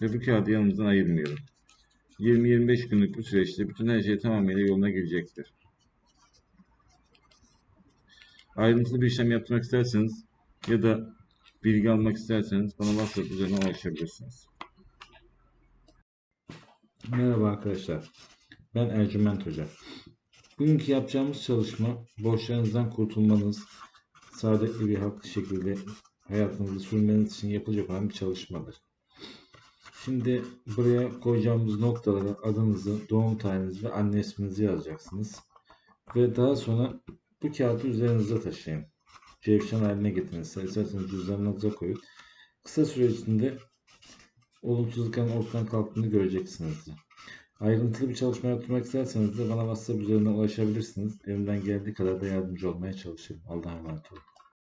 bu kağıdı yanımızdan ayırmayalım. 20-25 günlük bu süreçte bütün her şey tamamıyla yoluna girecektir. Ayrıntılı bir işlem yapmak isterseniz ya da bilgi almak isterseniz bana WhatsApp üzerinden ulaşabilirsiniz. Merhaba arkadaşlar. Ben Ercüment Hoca. Bugünkü yapacağımız çalışma borçlarınızdan kurtulmanız, saadetli bir haklı şekilde hayatınızı sürmeniz için yapılacak olan bir çalışmadır. Şimdi buraya koyacağımız noktalara adınızı, doğum tarihinizi ve anne isminizi yazacaksınız. Ve daha sonra bu kağıdı üzerinize taşıyın. Cevşen haline getirin. İsterseniz cüzdanınıza koyun. Kısa süre içinde olumsuzlukların ortadan kalktığını göreceksinizdir. Ayrıntılı bir çalışma yaptırmak isterseniz de bana WhatsApp üzerinden ulaşabilirsiniz. Elimden geldiği kadar da yardımcı olmaya çalışırım. Allah'a emanet olun.